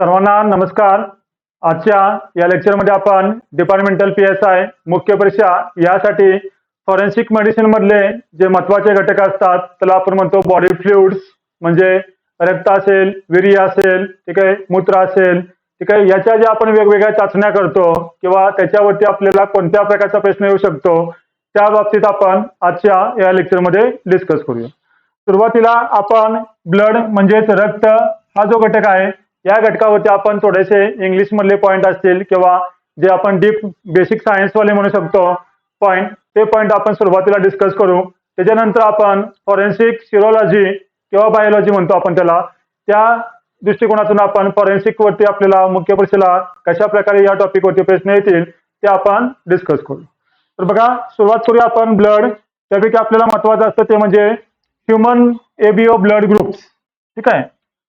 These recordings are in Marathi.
सर्वांना नमस्कार. आजच्या या लेक्चरमध्ये आपण डिपार्टमेंटल पी एस आय मुख्य परीक्षा यासाठी फॉरेन्सिक मेडिसिन मधले जे महत्त्वाचे घटक असतात त्याला आपण म्हणतो बॉडी फ्लुइड्स म्हणजे रक्त असेल विरी असेल ठीक आहे मूत्र असेल ठीक आहे याच्या ज्या आपण वेगवेगळ्या चाचण्या करतो किंवा त्याच्यावरती आपल्याला कोणत्या प्रकारचा प्रश्न येऊ शकतो त्या बाबतीत आपण आजच्या या लेक्चरमध्ये डिस्कस करूया. सुरुवातीला आपण ब्लड म्हणजेच रक्त हा जो घटक आहे या घटकावरती आपण थोडेसे इंग्लिश मधले पॉईंट असतील किंवा जे आपण डीप बेसिक सायन्स वाले म्हणू शकतो पॉईंट ते पॉईंट आपण सुरुवातीला डिस्कस करू. त्याच्यानंतर आपण फॉरेन्सिक सिरोलॉजी किंवा बायोलॉजी म्हणतो आपण त्याला. त्या दृष्टिकोनातून आपण फॉरेन्सिक वरती आपल्याला मुख्य परीक्षेला कशा प्रकारे या टॉपिक वरती प्रश्न येतील ते आपण डिस्कस करू. तर बघा सुरुवात करूया आपण ब्लड त्यापैकी आपल्याला महत्वाचं असतं ते म्हणजे ह्युमन एबीओ ब्लड ग्रुप्स ठीक आहे?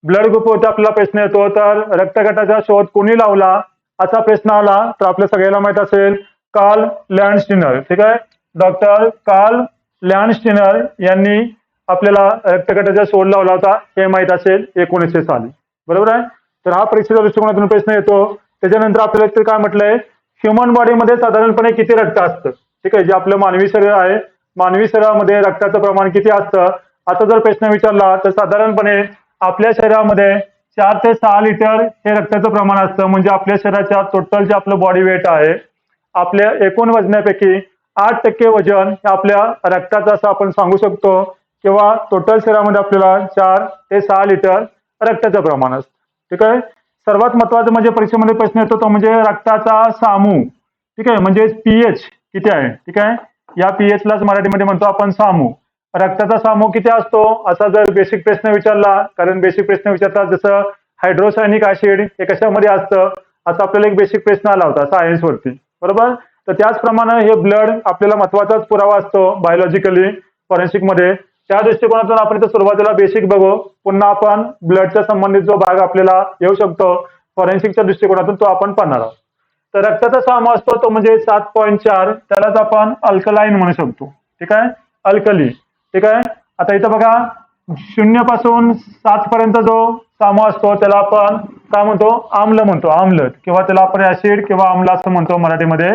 ब्लड ग्रुपवरती आपल्याला प्रश्न येतो. तर रक्तगटाचा शोध कोणी लावला? असा प्रश्न आला तर आपल्या सगळ्याला माहीत असेल कार्ल लँडस्टिनर. ठीक आहे? डॉक्टर कार्ल लँडस्टिनर यांनी आपल्याला रक्तगटाचा शोध लावला होता हे माहीत असेल एकोणीसशे साली. बरोबर आहे? तर हा परीक्षेच्या दृष्टिकोनातून प्रश्न येतो. त्याच्यानंतर आपल्याला तर काय म्हटलंय? ह्युमन बॉडीमध्ये साधारणपणे किती रक्त असतं? ठीक आहे? जे आपलं मानवी शरीर आहे मानवी शरीरामध्ये रक्ताचं प्रमाण किती असतं? आता जर प्रश्न विचारला तर साधारणपणे आपल्या शरीरामध्ये चार ते सहा लिटर हे रक्ताचं प्रमाण असतं. म्हणजे आपल्या शरीराच्या टोटल जे आपलं बॉडी वेट आहे आपल्या एकूण वजनापैकी आठ टक्के वजन हे आपल्या रक्ताचं असं आपण सांगू शकतो किंवा टोटल शरीरामध्ये आपल्याला चार ते सहा लिटर रक्ताचं प्रमाण असतं. ठीक आहे? सर्वात महत्वाचं म्हणजे परीक्षेमध्ये प्रश्न येतो तो म्हणजे रक्ताचा सामू. ठीक आहे? म्हणजे पीएच किती आहे? ठीक आहे? या पीएच लाच मराठीमध्ये म्हणतो आपण सामू. रक्ताचा सामू किती असतो? असा जर बेसिक प्रश्न विचारला कारण बेसिक प्रश्न विचारतात जसं हायड्रोसायनिक ऍसिड हे कशामध्ये असतं? असा आपल्याला एक बेसिक प्रश्न आला होता सायन्स वरती. बरोबर? तर त्याचप्रमाणे हे ब्लड आपल्याला महत्वाचाच पुरावा असतो बायोलॉजिकली फॉरेन्सिकमध्ये. त्या दृष्टिकोनातून आपण इथं सुरुवातीला बेसिक बघू. पुन्हा आपण ब्लडच्या संबंधित जो भाग आपल्याला येऊ शकतो फॉरेन्सिकच्या दृष्टिकोनातून तो आपण पाहणार आहोत. तर रक्ताचा सामू असतो तो म्हणजे सात पॉईंट चार त्यालाच आपण अल्कलाईन म्हणू शकतो. ठीक आहे? अल्कली ठीक आहे? आता इथं बघा शून्यपासून सात पर्यंत जो सामू असतो त्याला आपण काय म्हणतो? आम्ल म्हणतो. आम्ल. किंवा त्याला आपण ऍसिड किंवा आम्ल असं म्हणतो मराठीमध्ये.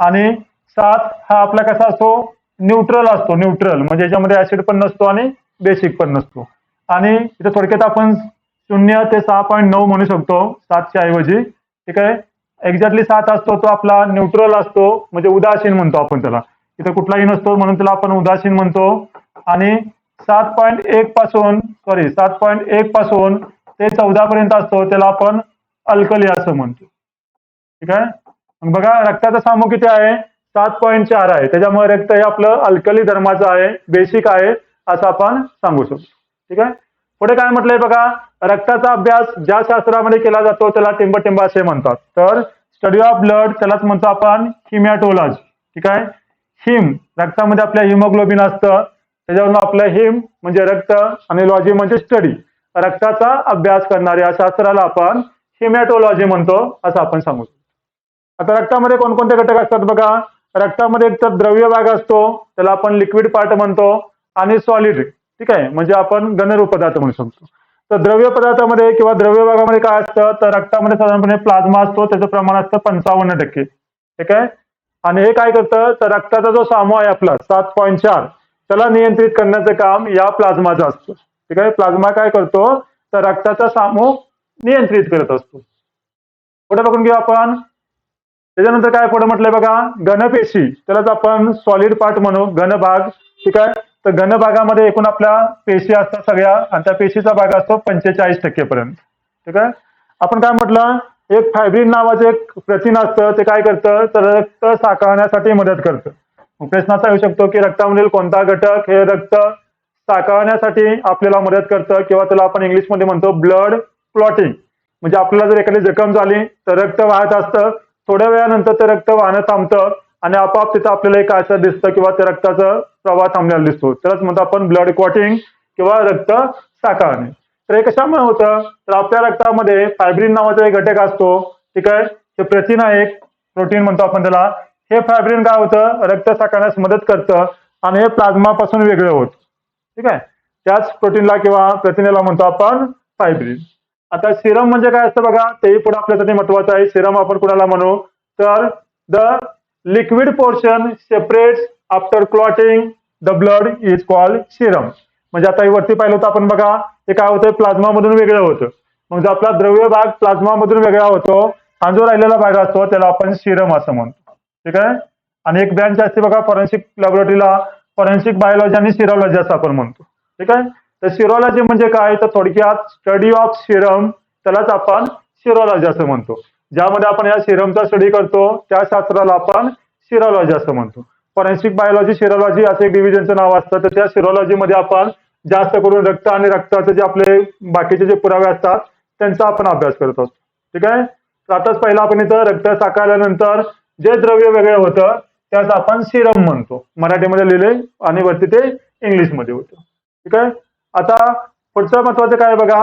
आणि सात हा आपला कसा असतो? न्यूट्रल असतो. न्यूट्रल म्हणजे याच्यामध्ये ऍसिड पण नसतो आणि बेसिक पण नसतो. आणि इथे थोडक्यात आपण शून्य ते सहा पॉईंट नऊ म्हणू शकतो सातच्या ऐवजी. ठीक आहे? एक्झॅक्टली सात असतो तो आपला न्यूट्रल असतो. म्हणजे उदासीन म्हणतो आपण त्याला. इथे कुठलाही नसतो म्हणून त्याला आपण उदासीन म्हणतो. आणि सात पॉईंट एक पासून सॉरी सात पॉईंट एक पासून ते चौदा पर्यंत असतो त्याला आपण अल्कली असं म्हणतो. ठीक आहे? मग बघा रक्ताचा सामू किती आहे? सात पॉईंट चार आहे. त्याच्यामुळे रक्त हे आपलं अल्कली धर्माचं आहे बेसिक आहे असं आपण सांगू शकतो. ठीक आहे? पुढे काय म्हटलंय बघा? रक्ताचा अभ्यास ज्या शास्त्रामध्ये केला जातो त्याला टिंबटिंब असे म्हणतात. तर स्टडी ऑफ ब्लड त्यालाच म्हणतो आपण हिमॅटोलॉजी ठीक आहे? हिम रक्तामध्ये आपल्या हिमोग्लोबिन असतं. त्याच्यावरनं आपलं हिम म्हणजे रक्त आणि लॉजी म्हणजे स्टडी रक्ताचा अभ्यास करणाऱ्या शास्त्राला आपण हिमॅटोलॉजी म्हणतो असं आपण सांगू आता रक्तामध्ये कोणकोणते घटक असतात बघा? रक्तामध्ये एक तर द्रव्य भाग असतो त्याला आपण लिक्विड पार्ट म्हणतो आणि सॉलिड ठीक आहे? म्हणजे आपण घनरूप पदार्थ म्हणू शकतो. तर द्रव्य पदार्थामध्ये किंवा द्रव्य भागामध्ये काय असतं? तर रक्तामध्ये साधारणपणे प्लाझ्मा असतो त्याचं प्रमाण असतं पंचावन्न टक्के. ठीक आहे? आणि हे काय करतं? तर रक्ताचा जो सामो आहे आपला सात पॉईंट चार त्याला नियंत्रित करण्याचं काम या प्लाझ्माचं असतं. ठीक आहे? प्लाझ्मा काय करतो? तर रक्ताचा सामू नियंत्रित करत असतो. पुढे बघून घेऊ आपण. त्याच्यानंतर काय पुढे म्हटलंय बघा? घनपेशी. त्यालाच आपण सॉलिड पार्ट म्हणू. घनभाग. ठीक आहे? तर घनभागामध्ये एकूण आपल्या पेशी असतात सगळ्या. आणि त्या पेशीचा भाग असतो पंचेचाळीस टक्केपर्यंत. ठीक आहे? आपण काय म्हटलं? एक फायब्रिन नावाचं एक प्रथिन असतं. ते काय करतं? तर रक्त साकारण्यासाठी मदत करतं. प्रश्न असा येऊ शकतो की रक्तामधील कोणता घटक हे रक्त साकारण्यासाठी आपल्याला मदत करतं किंवा त्याला आपण इंग्लिशमध्ये म्हणतो ब्लड क्लॉटिंग म्हणजे आपल्याला जर एखादी जखम झाली तर रक्त वाहत असतं. थोड्या वेळानंतर ते रक्त वाहणं थांबतं आणि आपोआप तिथं आपल्याला एक आशा दिसतं किंवा त्या रक्ताचा प्रवाह थांबलेला दिसतो. त्यालाच म्हणतो आपण ब्लड क्लॉटिंग किंवा रक्त साकारणे तर हे कशामुळे होतं? तर आपल्या रक्तामध्ये फायब्रिन नावाचा एक घटक असतो. ठीक आहे? हे प्रथिन आहे एक. प्रोटीन म्हणतो आपण त्याला. हे फायब्रिन काय होतं? रक्त साकारण्यास मदत करतं आणि हे प्लाझ्मापासून वेगळं होतं. ठीक आहे? त्याच प्रोटीनला किंवा प्रथिनेला म्हणतो आपण फायब्रिन आता सिरम म्हणजे काय असतं बघा? तेही पुढे आपल्यासाठी महत्वाचं आहे. सिरम आपण कुणाला म्हणू? तर the liquid portion separate after clotting the blood is called serum म्हणजे आता हे वरती पाहिलं होतं आपण बघा. हे काय होतं? प्लाझ्मा मधून वेगळं होतं. मग आपला द्रव्य भाग प्लाझ्मा मधून वेगळा होतो. हा जो राहिलेला भाग असतो त्याला आपण सिरम असं म्हणतो. ठीक आहे? आणि एक ब्रँच असते बघा फॉरेन्सिक लॅबोरेटरीला फॉरेन्सिक बायोलॉजी आणि सिरोलॉजी असं आपण म्हणतो. ठीक आहे? तर सिरोलॉजी म्हणजे काय? तर थोडक्यात स्टडी ऑफ सिरम त्यालाच आपण सिरोलॉजी असं म्हणतो. ज्यामध्ये आपण या सिरमचा स्टडी करतो त्या शास्त्राला आपण सिरोलॉजी असं म्हणतो. फॉरेन्सिक बायोलॉजी सिरोलॉजी असं एक डिव्हिजनचं नाव असतं. तर त्या सिरोलॉजीमध्ये आपण जास्त करून रक्त आणि रक्ताचे जे आपले बाकीचे जे पुरावे असतात त्यांचा आपण अभ्यास करतो. ठीक आहे? आताच पहिला आपण इथं रक्त साकारल्यानंतर जे द्रव्य वेगळं होतं त्यास आपण सिरम म्हणतो. मराठीमध्ये लिहिले आणि वरती ते इंग्लिशमध्ये होतं. ठीक आहे? आता पुढचं महत्वाचं काय बघा?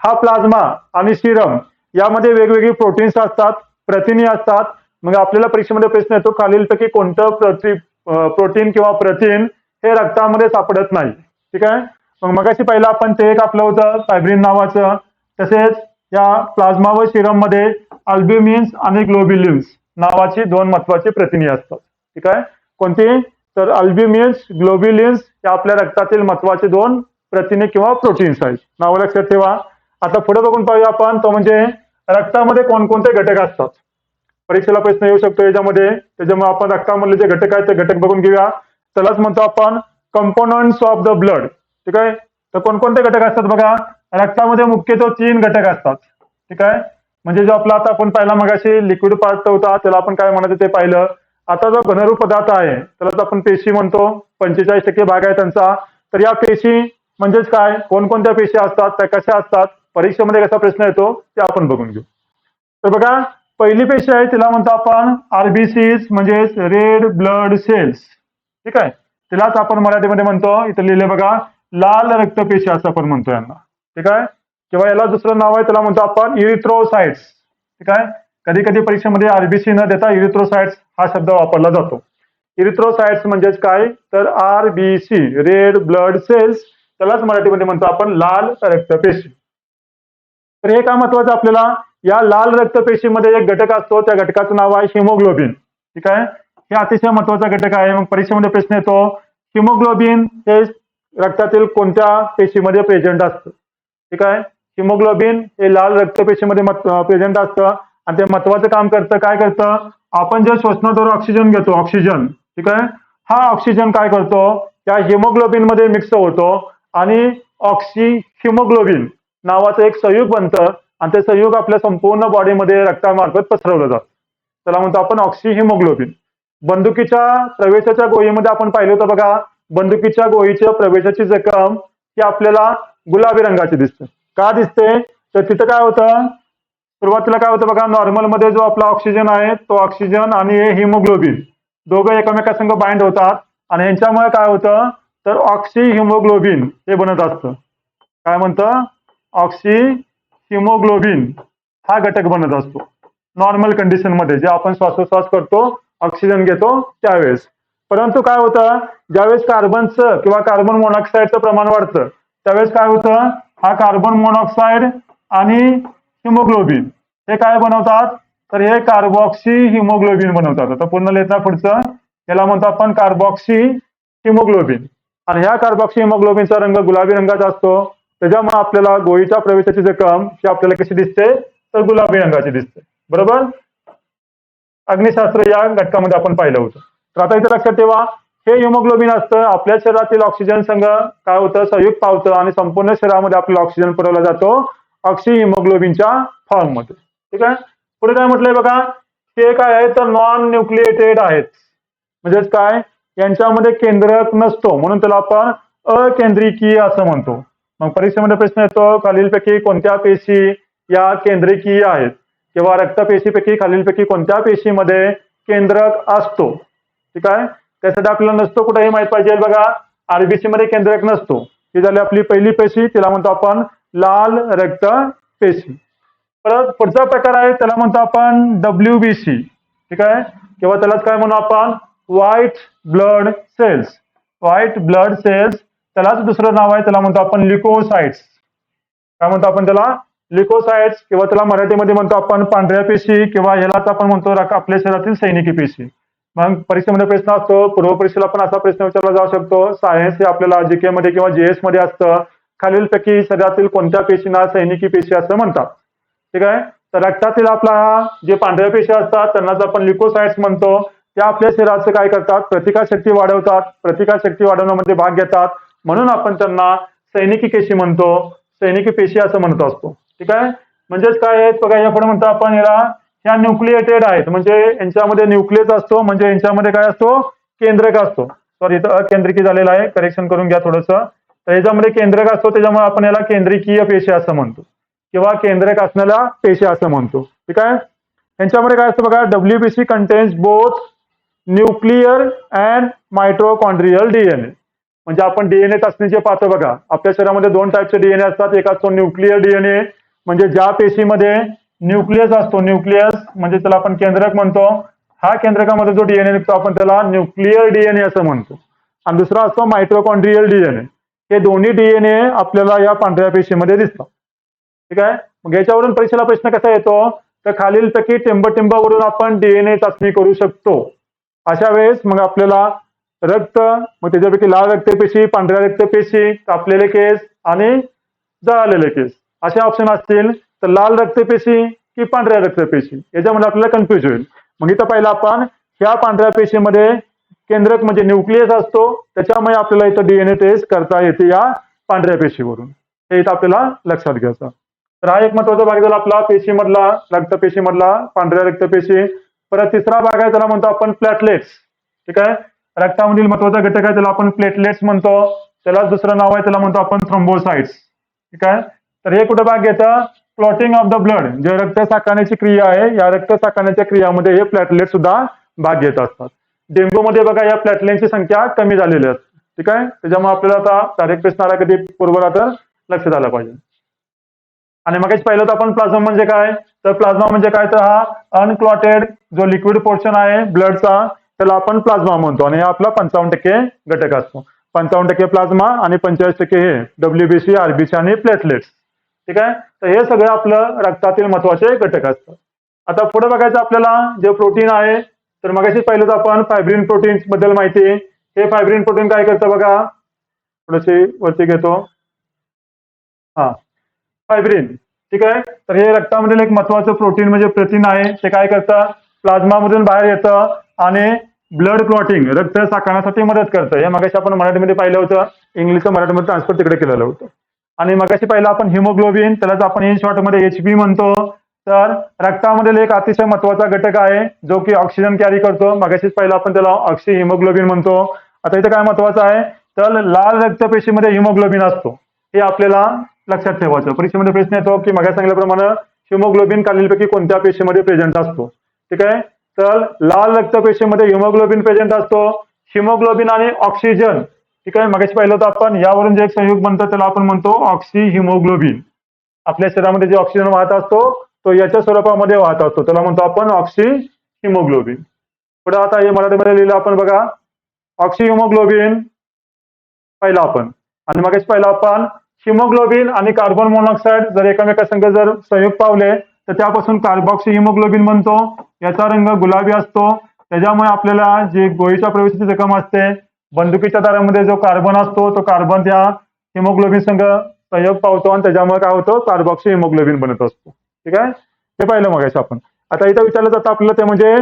हा प्लाझ्मा आणि सिरम यामध्ये वेगवेगळी प्रोटीन्स असतात प्रथिने असतात. मग आपल्याला परीक्षेमध्ये प्रश्न येतो खालीलपैकी कोणतं प्रति प्रोटीन किंवा प्रथिन हे रक्तामध्ये सापडत नाही. ठीक आहे? मग मगाशी पहिलं आपण ते एक आपलं होतं फायब्रिन नावाचं. तसेच या प्लाझ्मा व सिरममध्ये अल्ब्युमिन्स आणि ग्लोबिलिन्स नावाची दोन महत्वाची प्रथिने असतात. ठीक आहे? कोणती? तर अल्ब्युमिन्स ग्लोबिलिन्स हे आपल्या रक्तातील महत्त्वाचे दोन प्रथिने किंवा प्रोटीन्स आहेत. नाव लक्षात ठेवा. आता पुढे बघून पाहूया आपण तो म्हणजे रक्तामध्ये कोणकोणते घटक असतात. परीक्षेला प्रश्न येऊ शकतो याच्यामध्ये. त्याच्यामुळे आपण रक्तामधले जे घटक आहेत ते घटक बघून घेऊया. त्यालाच म्हणतो आपण कंपोनंट्स ऑफ द ब्लड ठीक आहे? तर कोणकोणते घटक असतात बघा? रक्तामध्ये मुख्यतः तीन घटक असतात. ठीक आहे? म्हणजे जो आपला आता आपण पहिला मगाशी लिक्विड पार्ट होता त्याला आपण काय म्हणायचं ते पाहिलं. आता जो घनरूप पदार्थ आहे त्यालाच आपण पेशी म्हणतो पंचेचाळीस टक्के भाग आहे त्यांचा. तर या पेशी म्हणजेच काय? कोणकोणत्या पेशी असतात त्या कशा असतात परीक्षेमध्ये कसा प्रश्न येतो ते आपण बघून घेऊ. तर बघा पहिली पेशी आहे तिला म्हणतो आपण आरबीसीज म्हणजेच रेड ब्लड सेल्स ठीक आहे? तिलाच आपण मराठीमध्ये म्हणतो. इथं लिहिले बघा लाल रक्तपेशी असं आपण म्हणतो यांना. ठीक आहे? किंवा याला दुसरं नाव आहे त्याला म्हणतो आपण इरिथ्रोसाइट्स ठीक आहे? कधी कधी परीक्षेमध्ये आरबीसी न देता इरिथ्रोसाइट्स हा शब्द वापरला जातो. इरिथ्रोसाइट्स म्हणजेच काय? तर R B C red blood cells त्यालाच मराठीमध्ये म्हणतो आपण लाल रक्तपेशी. तर हे काय महत्वाचं आपल्याला? या लाल रक्तपेशीमध्ये एक घटक असतो त्या घटकाचं नाव आहे हिमोग्लोबिन. ठीक आहे? हे अतिशय महत्त्वाचा घटक आहे. मग परीक्षेमध्ये प्रश्न येतो हिमोग्लोबिन हे रक्तातील कोणत्या पेशीमध्ये प्रेझेंट असतं? ठीक आहे? हिमोग्लोबिन हे लाल रक्तपेशीमध्ये प्रेझेंट असतं. आणि ते महत्वाचं काम करतं. काय करतं? आपण जे श्वसनाद्वारे ऑक्सिजन घेतो ऑक्सिजन ठीक आहे? हा ऑक्सिजन काय करतो? या हिमोग्लोबिनमध्ये मिक्स होतो. आणि ऑक्सी हिमोग्लोबिन नावाचं एक संयुग बनतं. आणि ते संयुग आपल्या संपूर्ण बॉडीमध्ये रक्तामार्फत पसरवलं जातं. त्याला म्हणतो आपण ऑक्सी हिमोग्लोबिन. बंदुकीच्या प्रवेशाच्या गोळीमध्ये आपण पाहिलं होतं बघा. बंदुकीच्या गोळीच्या प्रवेशाची जखम ही आपल्याला गुलाबी रंगाची दिसते. का दिसते? तर तिथं काय होतं? सुरुवातीला काय होतं बघा नॉर्मलमध्ये जो आपला ऑक्सिजन आहे तो ऑक्सिजन आणि हे हिमोग्लोबिन दोघं एकमेकासंग बाइंड होतात. आणि यांच्यामुळे काय होतं? तर ऑक्सी हिमोग्लोबिन हे बनत असतं. काय म्हणतं? ऑक्सी हिमोग्लोबिन हा घटक बनत असतो. नॉर्मल कंडिशनमध्ये जे आपण श्वासोश्वास करतो ऑक्सिजन घेतो त्यावेळेस. परंतु काय होतं? ज्यावेळेस कार्बनचं किंवा कार्बन मोनॉक्साईडचं प्रमाण वाढतं त्यावेळेस काय होतं? हा कार्बन मोनॉक्साईड आणि हिमोग्लोबिन हे काय बनवतात? तर हे कार्बॉक्सी हिमोग्लोबिन बनवतात. आता पूर्ण लिहिता पुढचं. याला म्हणतो आपण कार्बॉक्सी हिमोग्लोबिन आणि ह्या कार्बॉक्सी हिमोग्लोबिनचा रंग गुलाबी रंगाचा असतो. त्याच्यामुळे आपल्याला गोळीच्या प्रवेशाची रक्कम ही आपल्याला कशी दिसते तर गुलाबी रंगाची दिसते. बरोबर? अग्निशास्त्र या घटकामध्ये आपण पाहिलं होतं. तर आता इथे लक्षात ठेवा. हे हिमोग्लोबिन असतं आपल्या शरीरातील ऑक्सिजन संघ काय होतं? संयुक्त पावतं आणि संपूर्ण शरीरामध्ये आपल्याला ऑक्सिजन पुरवला जातो. ऑक्सी हिमोग्लोबिनच्या फॉर्ममध्ये. ठीक आहे? पुढे काय म्हटलंय बघा? ते काय आहे तर नॉन न्यूक्लिएटेड आहेत. म्हणजेच काय? यांच्यामध्ये केंद्रक नसतो. म्हणून त्याला आपण अकेंद्रिकीय असं म्हणतो. मग परीक्षेमध्ये प्रश्न येतो खालीलपैकी कोणत्या पेशी या केंद्रिकीय आहेत? किंवा रक्तपेशीपैकी खालीलपैकी कोणत्या पेशीमध्ये केंद्रक असतो? ठीक आहे? त्यासाठी आपल्याला नसतो कुठेही माहीत पाहिजे. बघा आरबीसी मध्ये केंद्रक नसतो. ही झाली आपली पहिली पेशी तिला म्हणतो आपण लाल रक्त पेशी. परत पुढचा प्रकार आहे त्याला म्हणतो आपण डब्ल्यू बी सी ठीक आहे? किंवा त्यालाच काय म्हणू आपण? White blood cells white blood cells त्यालाच दुसरं नाव आहे त्याला म्हणतो आपण लिकोसाइट्स काय म्हणतो आपण त्याला? लिकोसाइट्स किंवा त्याला मराठीमध्ये म्हणतो आपण पांढऱ्या पेशी किंवा ह्यालाच आपण म्हणतो आपल्या शरीरातील सैनिकी पेशी. मग परीक्षेमध्ये प्रश्न असतो पूर्व परीक्षेला पण असा प्रश्न विचारला जाऊ शकतो. सायन्स हे आपल्याला जीके मध्ये किंवा जीएसमध्ये असतं. खालीलपैकी शरीरातील कोणत्या पेशींना सैनिकी पेशी असं म्हणतात. ठीक आहे? तर रक्तातील आपला जे पांढऱ्या पेशी असतात त्यांनाच आपण लिकोसाइट्स म्हणतो त्या आपल्या शरीराचं काय करतात? प्रतिकारशक्ती वाढवतात. प्रतिकारशक्ती वाढवण्यामध्ये भाग घेतात. म्हणून आपण त्यांना सैनिकी पेशी म्हणतो. सैनिकी पेशी असं म्हणत असतो. ठीक आहे? म्हणजेच काय आहेत बघा यापुढे म्हणतो आपण याला ह्या न्यूक्लिएटेड आहेत. म्हणजे यांच्यामध्ये न्यूक्लियस असतो म्हणजे यांच्यामध्ये काय असतो? केंद्रक असतो. सॉरी इथं अकेंद्रिकी झालेला आहे. करेक्शन करून घ्या थोडंसं. तर याच्यामध्ये केंद्रक असतो त्याच्यामुळे आपण याला केंद्रिकीय पेशी असं म्हणतो. किंवा केंद्रक असणाऱ्या पेशी असं म्हणतो. ठीक आहे? यांच्यामध्ये काय असतं बघा? WBC contains both nuclear and mitochondrial DNA म्हणजे आपण डीएनए चाचणी जे पाहतो बघा आपल्या शरीरामध्ये दोन टाईपचे डीएनए असतात. एक असतो न्यूक्लिअर डीएनए म्हणजे ज्या पेशीमध्ये न्यूक्लियस असतो. न्यूक्लियस म्हणजे त्याला आपण केंद्रक म्हणतो. हा केंद्रकामध्ये जो डीएनए निघतो आपण त्याला न्यूक्लिअर डीएनए असं म्हणतो. आणि दुसरा असतो मायट्रोकॉन्ड्रियल डीएनए हे दोन्ही डीएनए आपल्याला या पांढऱ्या पेशीमध्ये दिसतात. ठीक आहे? मग याच्यावरून परीक्षेला प्रश्न कसा येतो? तर खालीलपैकी टिंबटिंबावरून आपण डीएनए चाचणी करू शकतो. अशा वेळेस मग आपल्याला रक्त मग त्याच्यापैकी लाल रक्तपेशी पांढऱ्या रक्तपेशी कापलेले केस आणि जळालेले केस. असे ऑप्शन असतील. तर लाल रक्तपेशी की पांढऱ्या रक्तपेशी? याच्यामध्ये आपल्याला कन्फ्युज होईल. मग इथं पहिला आपण ह्या पांढऱ्या पेशीमध्ये केंद्रक म्हणजे न्यूक्लियस असतो त्याच्यामुळे आपल्याला इथं डीएनए टेस्ट करता येते या पांढऱ्या पेशीवरून. हे इथं आपल्याला लक्षात घ्यायचं तर हा एक महत्त्वाचा भाग झाला आपला पेशीमधला रक्तपेशीमधला पांढऱ्या रक्तपेशी. परत तिसरा भाग आहे त्याला म्हणतो आपण प्लॅटलेट्स ठीक आहे? रक्तामधील महत्त्वाचा घटक आहे त्याला आपण प्लेटलेट्स म्हणतो. त्याला दुसरं नाव आहे त्याला म्हणतो आपण थ्रोम्बोसाइट्स ठीक आहे? तर हे कुठं भाग घेतं? क्लॉटिंग ऑफ द ब्लड जे रक्त साकारण्याची क्रिया आहे या रक्त साकारण्याच्या क्रियामध्ये हे प्लॅटलेट सुद्धा भाग घेत असतात. डेंग्यूमध्ये बघा या प्लॅटलेटची संख्या कमी झालेली असते. ठीक आहे? त्याच्यामुळे आपल्याला आता डायरेक्ट प्रश्नाला कधी पूर्वला तर लक्षात आलं पाहिजे. आणि मग पहिलं तर आपण प्लाझ्मा म्हणजे काय? तर प्लाझ्मा म्हणजे काय? तर हा अनक्लॉटेड जो लिक्विड पोर्शन आहे ब्लडचा त्याला आपण प्लाझ्मा म्हणतो. आणि हा आपला पंचावन्न टक्के घटक असतो. पंचावन्न टक्के प्लाझ्मा आणि पंचेचाळीस टक्के हे डब्ल्यूबीसी आरबीसी आणि प्लेटलेट्स ठीक आहे? तर हे सगळं आपलं रक्तातील महत्त्वाचे घटक असतात. आता पुढे बघायचं आपल्याला जे प्रोटीन आहे तर मगाशी पाहिलं तर आपण फायब्रिन प्रोटीन्सबद्दल माहिती. हे फायब्रिन प्रोटीन काय करतं बघा? थोडेसे वरती घेतो. हा. फायब्रिन ठीक आहे? तर हे रक्तामधील एक महत्वाचं प्रोटीन म्हणजे प्रथिन आहे. ते काय करतं? प्लाझ्मामधून बाहेर येतं आणि ब्लड क्लॉटिंग रक्त साकारण्यासाठी मदत करतं. हे मगाशी आपण मराठीमध्ये पाहिलं होतं. इंग्लिशचं मराठीमध्ये ट्रान्सफर तिकडे केलेलं होतं. आणि मगाशी पाहिलं आपण हिमोग्लोबिन त्यालाच आपण इन शॉर्टमध्ये एच बी म्हणतो. तर रक्तामधील एक अतिशय महत्त्वाचा घटक आहे जो की ऑक्सिजन कॅरी करतो. मगाशीच पहिला आपण त्याला ऑक्सी हिमोग्लोबिन म्हणतो. आता इथं काय महत्वाचं आहे? तर लाल रक्तपेशीमध्ये हिमोग्लोबिन असतो. हे आपल्याला लक्षात ठेवायचं. परीक्षेमध्ये प्रश्न येतो की मग सांगितल्याप्रमाणे हिमोग्लोबिन खालीलपैकी कोणत्या पेशीमध्ये प्रेझेंट असतो? ठीक आहे? तर लाल रक्तपेशीमध्ये हिमोग्लोबिन प्रेझेंट असतो. हिमोग्लोबिन आणि ऑक्सिजन ठीक आहे? मगाशी पाहिलं होतं आपण यावरून जे एक संयोग बनतो त्याला आपण म्हणतो ऑक्सी हिमोग्लोबिन आपल्या शरीरामध्ये जे ऑक्सिजन वाहत असतो तो याच्या स्वरूपामध्ये वाहत असतो. त्याला म्हणतो आपण ऑक्सी हिमोग्लोबिन पुढे आता हे मराठीमध्ये लिहिलं आपण बघा. ऑक्सी हिमोग्लोबिन पाहिलं आपण. आणि मगच पाहिलं आपण हिमोग्लोबिन आणि कार्बन मोनॉक्साईड जर एकामेकासंग जर संयोग पावले तर त्यापासून कार्बॉक्सी हिमोग्लोबिन बनतो. याचा रंग गुलाबी असतो. त्याच्यामुळे आपल्याला जे गोळीच्या प्रवेशाची जखम असते बंदुकीच्या दारामध्ये जो कार्बन असतो तो कार्बन त्या हिमोग्लोबिन संघ संयोग पावतो आणि त्याच्यामुळे काय होतं? कार्बॉक्सी हिमोग्लोबिन बनत असतो. ठीक आहे? ते पाहिलं मगाशी आपण. आता इथं विचारलं जातं आपलं ते म्हणजे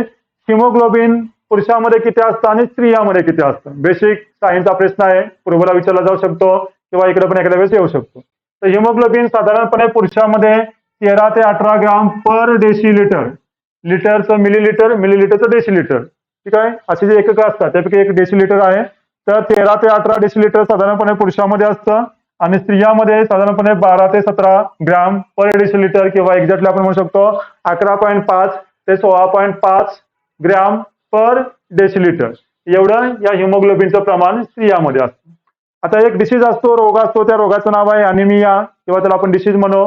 हिमोग्लोबिन पुरुषामध्ये किती असतं आणि स्त्रियामध्ये किती असतं? बेसिक सायन्सचा प्रश्न आहे. पूर्वला विचारला जाऊ शकतो किंवा इकडे पण एखाद्या वेळेस येऊ शकतो. तर हिमोग्लोबिन साधारणपणे पुरुषामध्ये तेरा ते अठरा ग्राम पर डेसिलिटर लिटरचं मिलीलिटर मिलीलिटरचं डेसिलिटर. ठीक आहे? असे जे एकक असतात त्यापैकी एक डेसिलिटर आहे. तर तेरा ते अठरा डेसिलिटर साधारणपणे पुरुषामध्ये असतं आणि स्त्रियामध्ये साधारणपणे बारा ते सतरा ग्राम पर डेसिलिटर किंवा एक्झॅक्टली आपण म्हणू शकतो अकरा पॉईंट पाच ते सोळा पॉईंट पाच ग्रॅम पर डेसिलिटर एवढं या हिमोग्लोबिनचं प्रमाण स्त्रियामध्ये असतं. आता एक डिसीज असतो रोग असतो त्या रोगाचं नाव आहे अॅनिमिया किंवा त्याला आपण डिसीज म्हणू.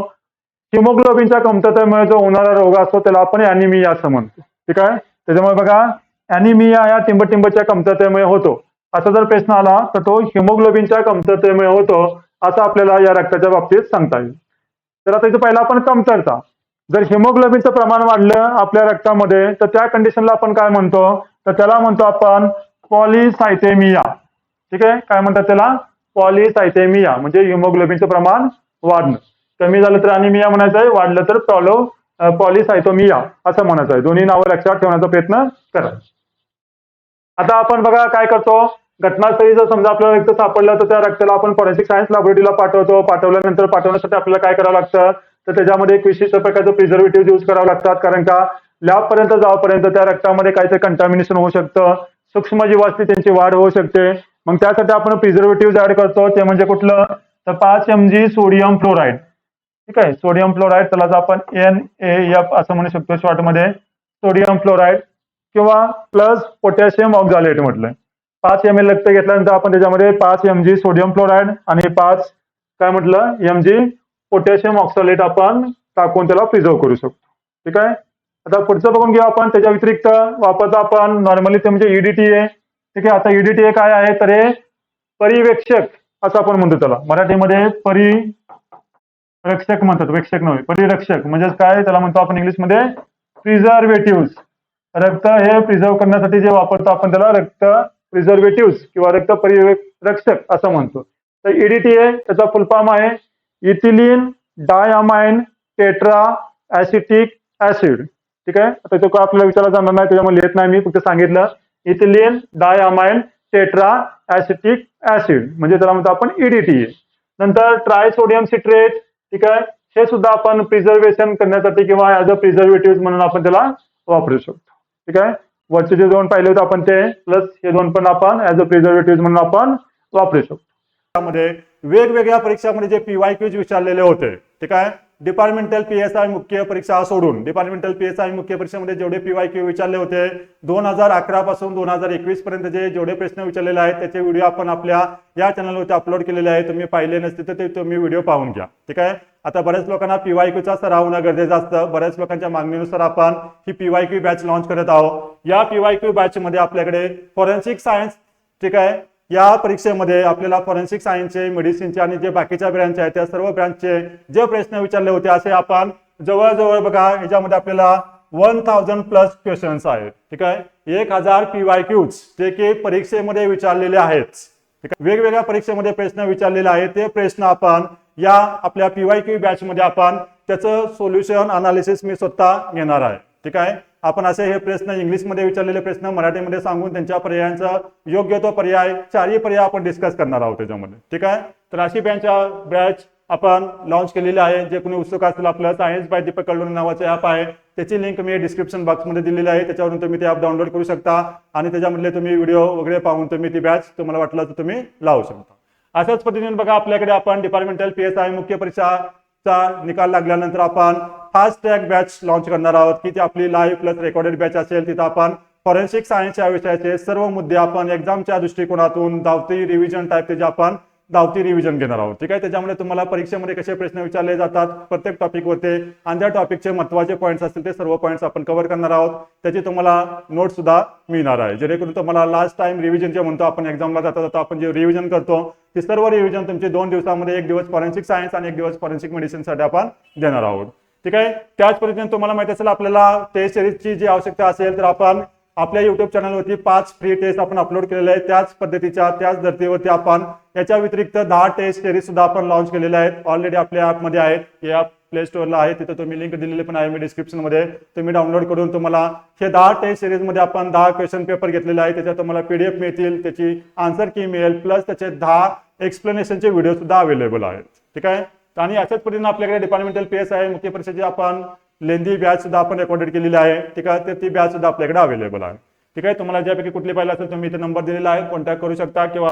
हिमोग्लोबिनच्या कमतरतेमुळे जो होणारा रोग असतो त्याला आपण अॅनिमिया असं म्हणतो. ठीक आहे? त्याच्यामुळे बघा अॅनिमिया या टिंबटिंबच्या कमतरतेमुळे होतो. असा जर प्रश्न आला तर तो हिमोग्लोबिनच्या कमतरतेमुळे होतो असं आपल्याला या रक्ताच्या बाबतीत सांगता येईल. तर आता इथं पहिला आपण कमतरता जर हिमोग्लोबिनचं प्रमाण वाढलं आपल्या रक्तामध्ये तर त्या कंडिशनला आपण काय म्हणतो? तर त्याला म्हणतो आपण पॉलिसायथेमिया ठीक आहे? काय म्हणतात त्याला? पॉलिसायथेमिया म्हणजे हिमोग्लोबिनचं प्रमाण वाढणं. कमी झालं तर अनिमिया म्हणायचं आहे वाढलं तर पॉलो पॉलिसायथोमिया असं म्हणायचं आहे. दोन्ही नावं लक्षात ठेवण्याचा प्रयत्न करा. आता आपण बघा काय करतो? घटनास्थळी जर समजा आपल्याला रक्त सापडलं तर त्या रक्ताला आपण फॉरेन्सिक सायन्स लॅबोरेटरीला पाठवतो. पाठवल्यानंतर पाठवण्यासाठी आपल्याला काय करावं लागतं? तर त्याच्यामध्ये एक विशिष्ट प्रकारचं प्रिझर्वेटिव्ह यूज करावं लागतात. कारण का लॅबपर्यंत जाऊपर्यंत त्या रक्तामध्ये काहीतरी कंटामिनेशन होऊ शकतं. सूक्ष्मजीव असते त्यांची वाढ होऊ शकते. मग त्यासाठी आपण प्रिझर्वेटिव्ह ऍड करतो. ते म्हणजे कुठलं? तर पाच एम जी सोडियम फ्लोराईड ठीक आहे? सोडियम फ्लोराईड त्याला आपण एन ए एफ असं म्हणू शकतो शॉर्टमध्ये सोडियम फ्लोराईड किंवा प्लस पोटॅशियम ऑक्झालेट म्हटलंय. पाच एम एल रक्त घेतल्यानंतर आपण त्याच्यामध्ये पाच एम जी सोडियम फ्लोराईड आणि पाच काय म्हटलं एम जी पोटॅशियम ऑक्सालेट आपण टाकून त्याला प्रिझर्व करू शकतो. ठीक आहे? आता पुढचं बघून घेऊ आपण. त्याच्या व्यतिरिक्त वापरतो आपण नॉर्मली ते म्हणजे ईडीटी आहे ठीक आहे? आता ईडीटी काय आहे? तर हे परिवेक्षक असं आपण म्हणतो त्याला. मराठीमध्ये परि रक्षक म्हणतात. वेक्षक नव्हे परिरक्षक. म्हणजेच काय? त्याला म्हणतो आपण इंग्लिशमध्ये प्रिझर्वेटिव्ह रक्त हे प्रिझर्व करण्यासाठी जे वापरतो आपण त्याला रक्त प्रिझर्वेटिव्ह किंवा रक्त रक्षक असं म्हणतो. तर ईडीटी आहे त्याचा फुल फॉर्म आहे ethylene diamine tetra acetic acid ठीक आहे? आता तो काय आपल्याला विचारला जाणार नाही त्याच्यामुळे लिहित नाही मी फक्त सांगितलं. Ethylene diamine tetra acetic acid म्हणजे त्याला म्हणतो आपण ईडीटी नंतर ट्रायसोडियम सिट्रेट ठीक आहे? हे सुद्धा आपण प्रिझर्वेशन करण्यासाठी किंवा ऍज अ प्रिझर्वेटिव्ह म्हणून आपण त्याला वापरू शकतो. ठीक आहे? वरचे जे दोन पाहिले होते आपण ते प्लस हे दोन पण आपण ऍज अ प्रिझर्वेटिव्ह म्हणून आपण वापरू शकतो. त्यामध्ये वेगवेगळ्या परीक्षामध्ये जे पीवाय क्यूज विचारलेले होते ठीक आहे डिपार्टमेंटल पी एस आय मुख्य परीक्षा सोडून डिपार्टमेंटल पी एस आय मुख्य परीक्षेमध्ये जेवढे पीवाय क्यू विचारले होते दोन हजार अकरा पासून दोन हजार एकवीस पर्यंत जे जेवढे प्रश्न विचारलेले आहेत त्याचे व्हिडिओ आपण आपल्या या चॅनलवरती अपलोड केलेले आहे तुम्ही पाहिले नसते तर ते तुम्ही व्हिडिओ पाहून घ्या. ठीक आहे? आता बऱ्याच लोकांना पीवाय क्यूचा सराव होणं गरजेचं असतं. बऱ्याच लोकांच्या मागणीनुसार आपण ही पीवाय क्यू बॅच लॉन्च करत आहोत. या पीवाय क्यू बॅच मध्ये आपल्याकडे फॉरेन्सिक सायन्स ठीक आहे? या परीक्षेमध्ये आपल्याला फॉरेन्सिक सायन्सचे मेडिसिनचे आणि जे बाकीच्या ब्रँच आहेत त्या सर्व ब्रँचचे जे प्रश्न विचारले होते असे आपण जवळजवळ बघा याच्यामध्ये आपल्याला वन थाउजंड प्लस क्वेश्चन्स आहेत. ठीक आहे? एक हजार पी वाय क्यूज जे की परीक्षेमध्ये विचारलेले आहेत. ठीक आहे? वेगवेगळ्या परीक्षेमध्ये प्रश्न विचारलेले आहेत. ते प्रश्न आपण या आपल्या पी वाय क्यू बॅच मध्ये आपण त्याचं सोल्युशन अनालिसिस मी स्वतः घेणार आहे. ठीक आहे? आपण असे हे प्रश्न इंग्लिशमध्ये विचारलेले प्रश्न मराठीमध्ये सांगून त्यांच्या पर्यायांचा योग्य तो पर्याय चारही पर्याय आपण डिस्कस करणार आहोत त्याच्यामध्ये. ठीक आहे? तर अशी बँच बॅच आपण लॉन्च केलेली आहे. जे कोणी उत्सुक असतील आपलं सायन्स बाय दीपक कल्लोनी नावाचं ॲप आहे. त्याची लिंक मी डिस्क्रिप्शन बॉक्समध्ये दिलेली आहे. त्याच्यावरून तुम्ही ते ॲप डाउनलोड करू शकता. आणि त्याच्यामधले तुम्ही व्हिडिओ वगैरे पाहून तुम्ही ती बॅच तुम्हाला वाटलं तर तुम्ही लावू शकता. अशाच पद्धतीने बघा आपल्याकडे आपण डिपार्टमेंटल पी एस आय मुख्य परीक्षाचा निकाल लागल्यानंतर आपण फास्ट ट्रॅक बॅच लॉन्च करणार आहोत. की ती आपली लाईव्ह प्लस रेकॉर्डेड बॅच असेल तिथं आपण फॉरेन्सिक सायन्स या विषयाचे सर्व मुद्दे आपण एक्झामच्या दृष्टिकोनातून धावती रिव्हिजन टाईप त्याचे आपण धावती रिव्हिजन घेणार आहोत. ठीक आहे? त्याच्यामुळे तुम्हाला परीक्षेमध्ये कसे प्रश्न विचारले जातात प्रत्येक टॉपिकवरती आणि त्या टॉपिकचे महत्त्वाचे पॉईंट्स असतील ते सर्व पॉईंट्स आपण कव्हर करणार आहोत. त्याची तुम्हाला नोट सुद्धा मिळणार आहे. जेणेकरून तुम्हाला लास्ट टाइम रिव्हिजन जे म्हणतो आपण एक्झामला जाता जाता आपण जे रिव्हिजन करतो ते सर्व रिव्हिजन तुमचे दोन दिवसामध्ये एक दिवस फॉरेन्सिक सायन्स आणि एक दिवस फॉरेन्सिक मेडिसिनसाठी आपण देणार आहोत. ठीक आहे? त्याच पद्धतीने तुम्हाला माहिती असेल आपल्याला टेस्ट सिरीजची जी आवश्यकता असेल तर आपण आपल्या युट्यूब चॅनलवरती पाच फ्री टेस्ट आपण अपलोड केलेले आहेत. त्याच पद्धतीच्या त्याच धर्तीवरती आपण याच्या व्यतिरिक्त दहा टेस्ट सिरीज सुद्धा आपण लॉन्च केलेल्या आहेत. ऑलरेडी आपल्या ॲपमध्ये आहेत. या प्ले स्टोअरला आहे. तिथे तुम्ही लिंक दिलेली पण आहे मी डिस्क्रिप्शनमध्ये. तुम्ही डाउनलोड करून तुम्हाला हे दहा टेस्ट सिरीजमध्ये आपण दहा क्वेश्चन पेपर घेतलेले आहे त्याच्यात तुम्हाला पीडीएफ मिळतील त्याची आन्सर की मिळेल प्लस त्याचे दहा एक्सप्लेनेशनचे व्हिडिओ सुद्धा अवेलेबल आहेत. ठीक आहे? आणि अशाच पद्धतीने आपल्याकडे डिपार्टमेंटल पी एस आहे मुख्य परीक्षेची आपण लेंदी बॅच सुद्धा आपण रेकॉर्डेड केलेली आहे. ठीक आहे? तर ती बॅच सुद्धा आपल्याकडे अवेलेबल आहे. ठीक आहे? तुम्हाला ज्यापैकी कुठली पाहिजे असेल तुम्ही इथे नंबर दिलेला आहे. कॉन्टॅक्ट करू शकता किंवा